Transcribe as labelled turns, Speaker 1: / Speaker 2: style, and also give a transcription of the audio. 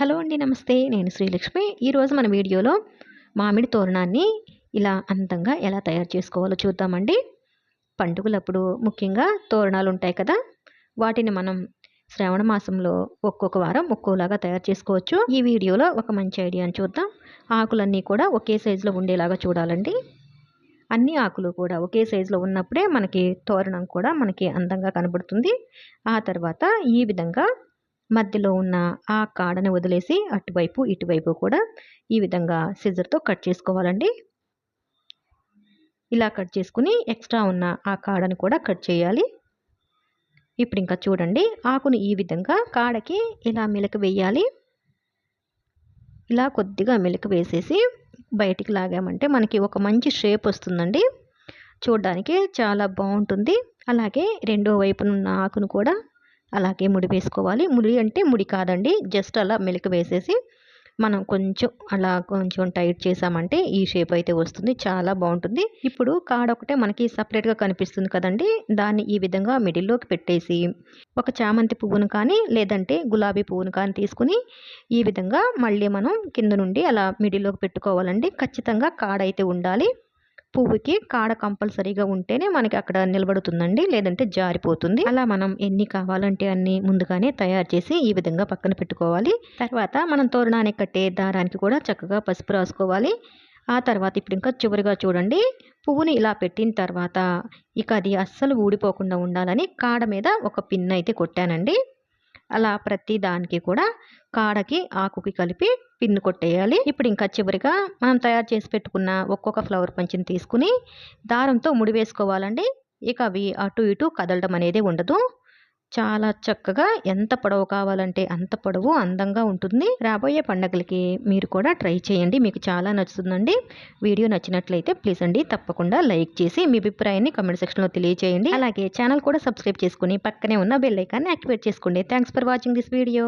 Speaker 1: hello అండి నమస్తే నేను శ్రీలక్ష్మి ఈరోజు మన వీడియోలో మామిడి తోరణాన్ని ఇలా అందంగా ఎలా తయారు చేసుకోవాలో చూద్దామండి పండుగలప్పుడు ముఖ్యంగా తోరణాలు ఉంటాయి కదా వాటిని మనం శ్రావణ మాసంలో ఒక్కొక్క వారం ఒక్కోలాగా తయారు చేసుకోవచ్చు ఈ వీడియోలో ఒక మంచి ఐడియాని చూద్దాం ఆకులన్నీ కూడా ఒకే సైజులో ఉండేలాగా చూడాలండి అన్ని ఆకులు కూడా ఒకే సైజులో ఉన్నప్పుడే మనకి తోరణం కూడా మనకి అందంగా కనబడుతుంది ఆ తర్వాత ఈ విధంగా మధ్యలో ఉన్న ఆ కాడని వదిలేసి అటువైపు ఇటువైపు కూడా ఈ విధంగా సిజర్తో కట్ చేసుకోవాలండి ఇలా కట్ చేసుకుని ఎక్స్ట్రా ఉన్న ఆ కాడని కూడా కట్ చేయాలి ఇప్పుడు ఇంకా చూడండి ఆకును ఈ విధంగా కాడకి ఇలా మెలకు వేయాలి ఇలా కొద్దిగా మెలకు వేసేసి బయటికి లాగామంటే మనకి ఒక మంచి షేప్ వస్తుందండి చూడడానికి చాలా బాగుంటుంది అలాగే రెండో వైపున ఉన్న ఆకును కూడా అలాగే ముడి వేసుకోవాలి ముడి అంటే ముడి కాదండి జస్ట్ అలా మెలకు వేసేసి మనం కొంచెం అలా కొంచెం టైట్ చేసామంటే ఈ షేప్ అయితే వస్తుంది చాలా బాగుంటుంది ఇప్పుడు కాడ ఒకటే మనకి సపరేట్గా కనిపిస్తుంది కదండి దాన్ని ఈ విధంగా మిడిల్లోకి పెట్టేసి ఒక చామంతి పువ్వును కానీ లేదంటే గులాబీ పువ్వును కానీ తీసుకుని ఈ విధంగా మళ్ళీ మనం కింద నుండి అలా మిడిల్లోకి పెట్టుకోవాలండి ఖచ్చితంగా కాడ అయితే ఉండాలి పువ్వుకి కాడ కంపల్సరీగా ఉంటేనే మనకి అక్కడ నిలబడుతుందండి లేదంటే జారిపోతుంది అలా మనం ఎన్ని కావాలంటే అన్ని ముందుగానే తయారు చేసి ఈ విధంగా పక్కన పెట్టుకోవాలి తర్వాత మనం తోరణానికి కట్టే దారానికి కూడా చక్కగా పసుపు రాసుకోవాలి ఆ తర్వాత ఇప్పుడు ఇంకా చివరిగా చూడండి పువ్వుని ఇలా పెట్టిన తర్వాత ఇక అది అస్సలు ఊడిపోకుండా ఉండాలని కాడ మీద ఒక పిన్ అయితే కొట్టానండి అలా ప్రతి దానికి కూడా కాడకి ఆకుకి కలిపి పిన్ను కొట్టేయాలి ఇప్పుడు ఇంకా చివరిగా మనం తయారు చేసి పెట్టుకున్న ఒక్కొక్క ఫ్లవర్ పంచిని తీసుకుని దారంతో ముడి వేసుకోవాలండి ఇక అవి అటు ఇటు కదలడం అనేది ఉండదు చాలా చక్కగా ఎంత పొడవు కావాలంటే అంత పొడవు అందంగా ఉంటుంది రాబోయే పండగలకి మీరు కూడా ట్రై చేయండి మీకు చాలా నచ్చుతుందండి వీడియో నచ్చినట్లయితే ప్లీజ్ అండి తప్పకుండా లైక్ చేసి మీ అభిప్రాయాన్ని కమెంట్ సెక్షన్లో తెలియజేయండి అలాగే ఛానల్ కూడా సబ్స్క్రైబ్ చేసుకుని పక్కనే ఉన్న బెల్లైకాన్ని యాక్టివేట్ చేసుకోండి thanks for watching this video